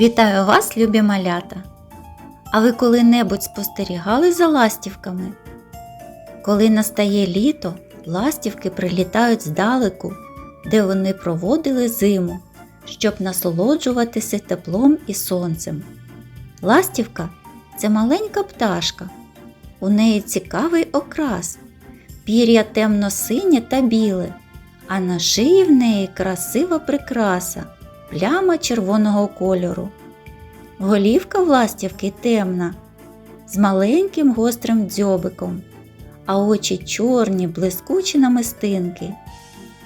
Вітаю вас, любі малята! А ви коли-небудь спостерігали за ластівками? Коли настає літо, ластівки прилітають здалеку, де вони проводили зиму, щоб насолоджуватися теплом і сонцем. Ластівка це маленька пташка. У неї цікавий окрас, пір'я темно-синє та біле, а на шиї в неї красива прикраса, пляма червоного кольору. Голівка в ластівки темна, з маленьким гострим дзьобиком, а очі чорні, блискучі намистинки.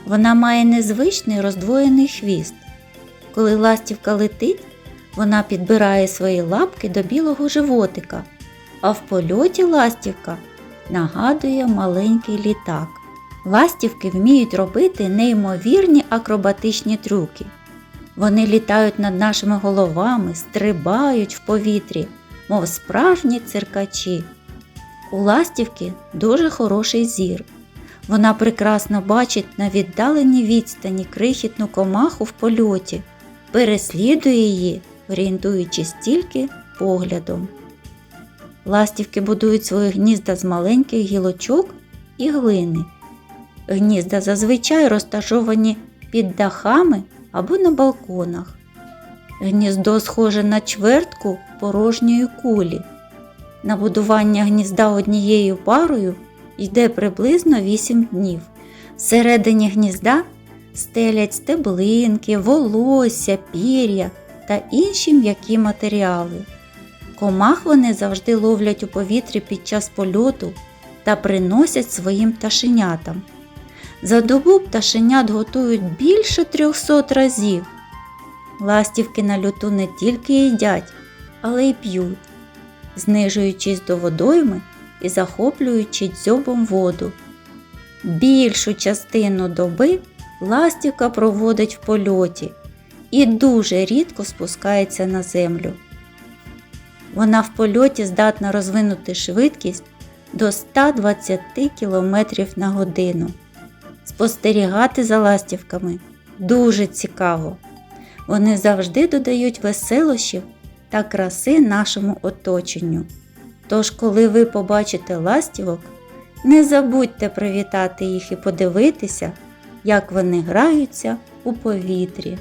Вона має незвичний роздвоєний хвіст. Коли ластівка летить, вона підбирає свої лапки до білого животика, а в польоті ластівка нагадує маленький літак. Ластівки вміють робити неймовірні акробатичні трюки. Вони літають над нашими головами, стрибають в повітрі, мов справжні циркачі. У ластівки дуже хороший зір. Вона прекрасно бачить на віддаленій відстані крихітну комаху в польоті, переслідує її, орієнтуючись тільки поглядом. Ластівки будують свої гнізда з маленьких гілочок і глини. Гнізда зазвичай розташовані під дахами або на балконах. Гніздо схоже на чвертку порожньої кулі. На будування гнізда однією парою йде приблизно 8 днів. Всередині гнізда стелять стеблинки, волосся, пір'я та інші м'які матеріали. Комах вони завжди ловлять у повітрі під час польоту та приносять своїм пташенятам. За добу пташенят готують більше 300 разів. Ластівки на льоту не тільки їдять, але й п'ють, знижуючись до водойми і захоплюючи дзьобом воду. Більшу частину доби ластівка проводить в польоті і дуже рідко спускається на землю. Вона в польоті здатна розвинути швидкість до 120 км на годину. Спостерігати за ластівками дуже цікаво. Вони завжди додають веселощів та краси нашому оточенню. Тож, коли ви побачите ластівок, не забудьте привітати їх і подивитися, як вони граються у повітрі.